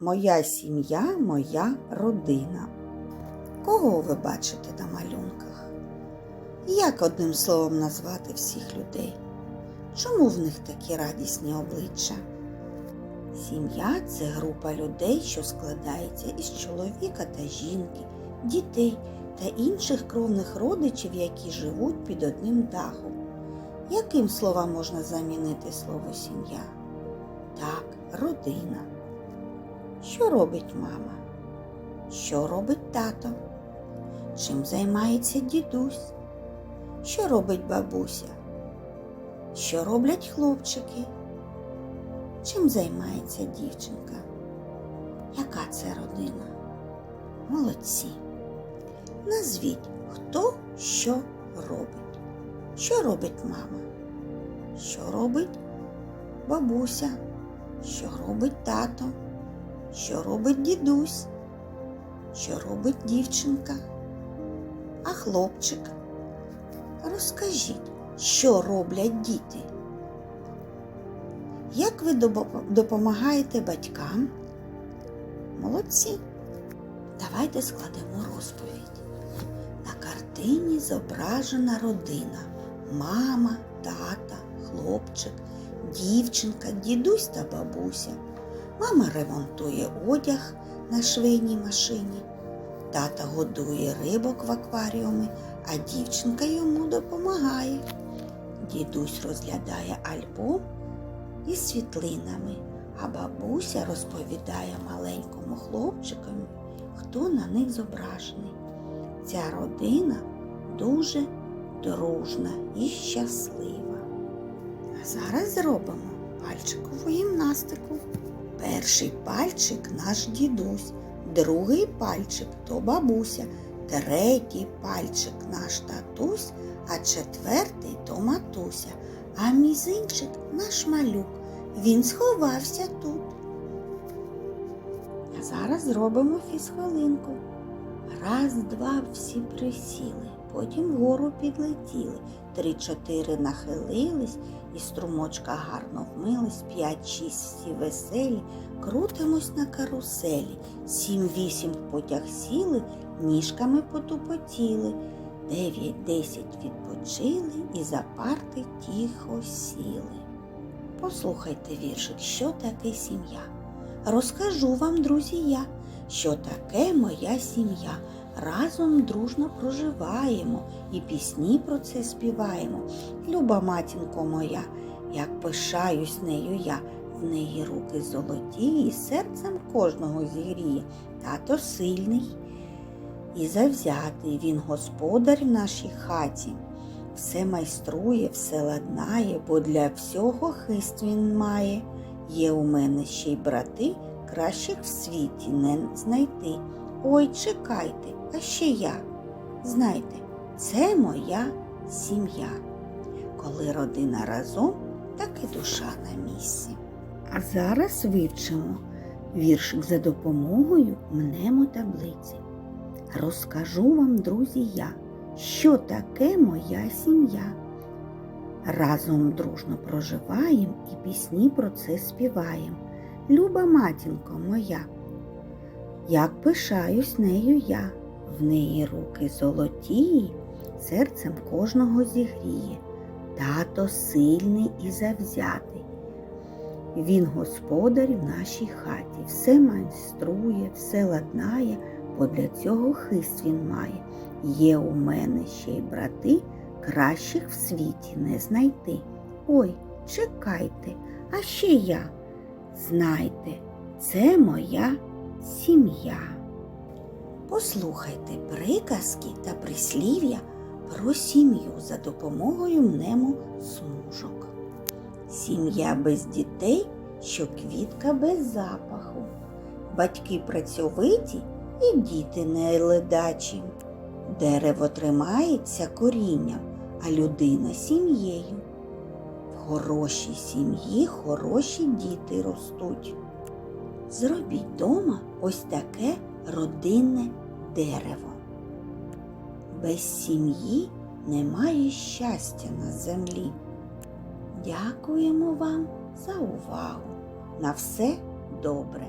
Моя сім'я, моя родина. Кого ви бачите на малюнках? Як одним словом назвати всіх людей? Чому в них такі радісні обличчя? Сім'я це група людей, що складається із чоловіка та жінки, дітей та інших кровних родичів, які живуть під одним дахом. Яким словом можна замінити слово сім'я? Так, родина. Що робить мама? Що робить тато? Чим займається дідусь? Що робить бабуся? Що роблять хлопчики? Чим займається дівчинка? Яка це родина? Молодці. Назвіть, хто що робить. Що робить мама? Що робить бабуся? Що робить тато? Що робить дідусь? Що робить дівчинка? А хлопчик? Розкажіть, що роблять діти? Як ви допомагаєте батькам? Молодці. Давайте складемо розповідь. На картині зображена родина: мама, тата, хлопчик, дівчинка, дідусь та бабуся. Мама ремонтує одяг на швейній машині, тата годує рибок в акваріумі, а дівчинка йому допомагає. Дідусь розглядає альбом із світлинами, а бабуся розповідає маленькому хлопчикові, хто на них зображений. Ця родина дуже дружна і щаслива. А зараз зробимо пальчикову гімнастику. Перший пальчик наш дідусь, другий пальчик то бабуся, третій пальчик наш татусь, а четвертий то матуся, а мізинчик наш малюк. Він сховався тут. А зараз зробимо фізхвилинку. Раз, два, всі присіли, потім вгору підлетіли, три-чотири нахилились, і струмочка гарно вмились, п'ять-шість всі веселі, крутимось на каруселі, сім-вісім в потяг сіли, ніжками потупотіли, дев'ять-десять відпочили і за парти тихо сіли. Послухайте віршик, що таке сім'я. Розкажу вам, друзі, я, що таке моя сім'я. Разом дружно проживаємо і пісні про це співаємо. Люба матінко моя, як пишаюсь нею я, в неї руки золоті, і серцем кожного зігріє. Тато сильний і завзятий, він господар в нашій хаті. Все майструє, все ладнає, бо для всього хист він має. Є у мене ще й брати, кращих в світі не знайти. Ой, чекайте, а ще я. Знайте, це моя сім'я. Коли родина разом, так і душа на місці. А зараз вивчимо віршик за допомогою мнемотаблиці. Розкажу вам, друзі, я, що таке моя сім'я. Разом дружно проживаєм і пісні про це співаєм. Люба матінко моя, як пишаюсь нею я, в неї руки золоті, серцем кожного зігріє, тато сильний і завзятий. Він господар в нашій хаті, все майструє, все ладнає, бо для цього хист він має. Є у мене ще й брати, кращих в світі не знайти. Ой, чекайте, а ще я. Знайте, це моя сім'я. Послухайте приказки та прислів'я про сім'ю за допомогою мнему смужок. Сім'я без дітей, що квітка без запаху. Батьки працьовиті і діти не ледачі. Дерево тримається корінням, а людина сім'єю. В хорошій сім'ї хороші діти ростуть. Зробіть дома ось таке родинне дерево. Без сім'ї немає щастя на землі. Дякуємо вам за увагу. На все добре.